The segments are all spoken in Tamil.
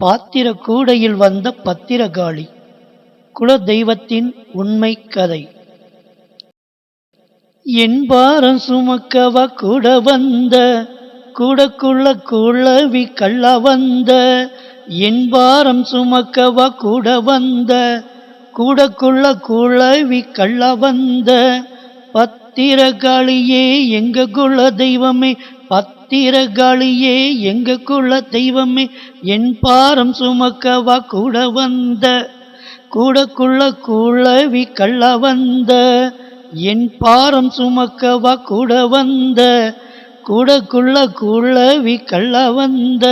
பாத்திர கூடையில் வந்த பத்திரகாளி குலதெய்வத்தின் உண்மை கதை. என் பாரம் சுமக்கவ கூட வந்த கூடக்குள்ள குழவி கள்ள வந்த என் பாரம் சுமக்கவ கூட வந்த கூடக்குள்ள குழவி கள்ள வந்த பத்திரகாளியே எங்க குல தெய்வமே தீரகாளியே எங்க குல தெய்வமே? என் பாரம் சுமக்கவா கூட வந்த கூடக்குள்ள குழவி கள்ள வந்த என் பாரம் சுமக்கவா கூட வந்த கூடக்குள்ள குழவி கள்ள வந்த.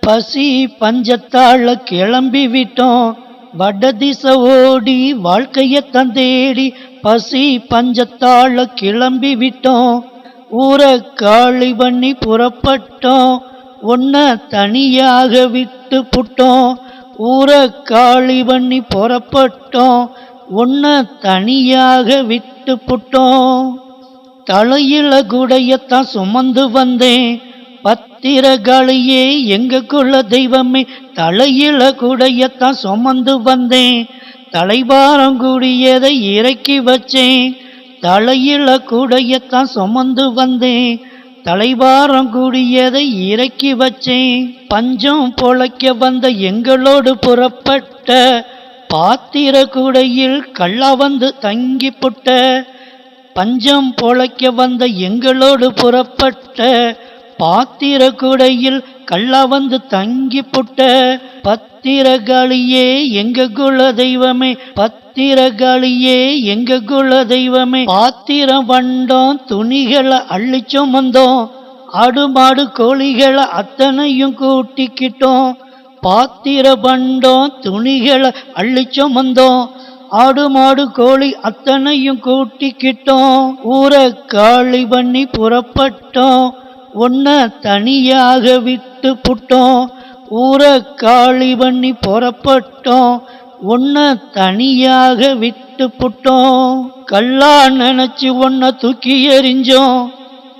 பசி பஞ்சத்தாழ கிளம்பி விட்டோம் வடதிச ஓடி வாழ்க்கைய தந்தேடி பசி பஞ்சத்தாழ கிளம்பி விட்டோம். ஊரை காளி பண்ணி புறப்பட்டோம். உன்ன தனியாக விட்டு புட்டோம். ஊரை காளி பண்ணி புறப்பட்டோம். உன்ன தனியாக விட்டு புட்டோம். தலையில குடையத்தான் சுமந்து வந்தேன். பத்திரகாளியே எங்க குல தெய்வமே தலையில குடையத்தான் சுமந்து வந்தேன். தலைபாரம் கூடியதை இறக்கி வச்சேன். தலையில கூடையத்தான் சுமந்து வந்தேன். தலைவாரம் கூடியதை இறக்கி வச்சேன். பஞ்சம் பொழைக்க வந்த எங்களோடு புறப்பட்ட பாத்திர கூடையில் கள்ளா வந்து தங்கி புட்ட பஞ்சம் பொழைக்க வந்த எங்களோடு புறப்பட்ட பாத்திர கூடையில் கள்ளா வந்து தங்கி புட்ட பத்திரகாளியே எங்க குல தெய்வமே பத் பத்திரகாளியே எங்க குல தெய்வமே? பாத்திரம் வண்டோம் துணிகளை அள்ளி சுமந்தோம். ஆடு மாடு கோழிகளை அத்தனையும் கூட்டிக்கிட்டோம். பாத்திர பண்டோம் துணிகளை அள்ளி சுமந்தோம். ஆடு மாடு கோழி அத்தனையும் கூட்டிக்கிட்டோம். ஊரை காளி பண்ணி புறப்பட்டோம். ஒன்ன தனியாக விட்டு புட்டோம். ஊரை காளி பண்ணி புறப்பட்டோம். உன்னை தனியாக விட்டு புட்டோம். கல்லா நினைச்சு உன்னை தூக்கி எறிஞ்சோம்.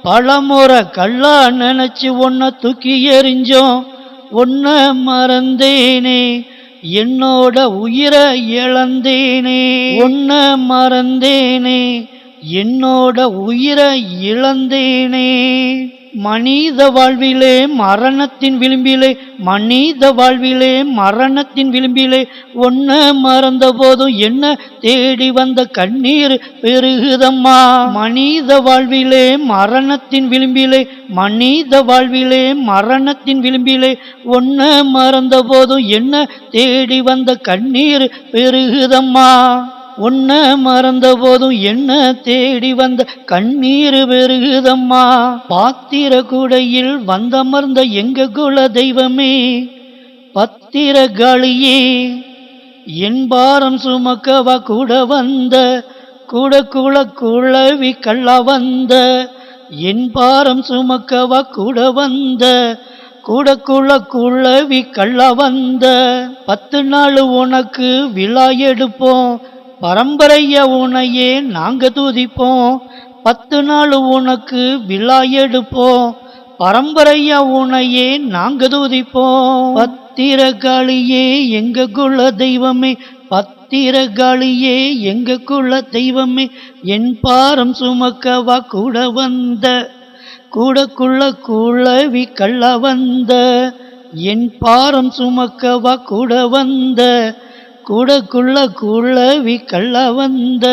பலமுறை கல்லா நினைச்சு உன்னை தூக்கி எறிஞ்சோம். உன்னை மறந்தேனே என்னோட உயிரை இழந்தேனே. உன்னை மறந்தேனே என்னோட உயிரை இழந்தேனே. மனித வாழ்விலே மரணத்தின் விளிம்பிலே மனித வாழ்விலே மரணத்தின் விளிம்பிலே ஒன்ன மறந்த போதும் என்ன தேடி வந்த கண்ணீர் பெருகுதம்மா. மனித வாழ்விலே மரணத்தின் விளிம்பிலே மனித வாழ்விலே மரணத்தின் விளிம்பிலே ஒன்ன மறந்த போதும் என்ன தேடி வந்த கண்ணீர் பெருகுதம்மா. உன்ன மறந்த போதும் என்ன தேடி வந்த கண்ணீர் பெருகுதம்மா பாத்திர கூடையில் வந்தமர்ந்த எங்க குல தெய்வமே பத்திர காளியே. என் பாரம் சுமக்கவா கூட வந்த கூட குள குழவி கள்ள வந்த. என் பாரம் சுமக்கவா கூட வந்த கூட குள குழவி கள்ள வந்த. பத்து நாள் உனக்கு விழா எடுப்போம் பரம்பரைய உனையே நாங்க துதிப்போம். பத்து நாள் உனக்கு விழா எடுப்போம். பரம்பரைய உனையே நாங்க துதிப்போம். பத்திரகாளியே எங்க குல தெய்வமே. பத்திரகாளியே எங்க குல தெய்வமே. என் பாரம் சுமக்கவா கூட வந்த. கூடக்குள்ள குழவி கள்ள வந்த. என் பாரம் சுமக்கவா கூட வந்த. கூடக்குள்ள குழவி கள்ள வந்த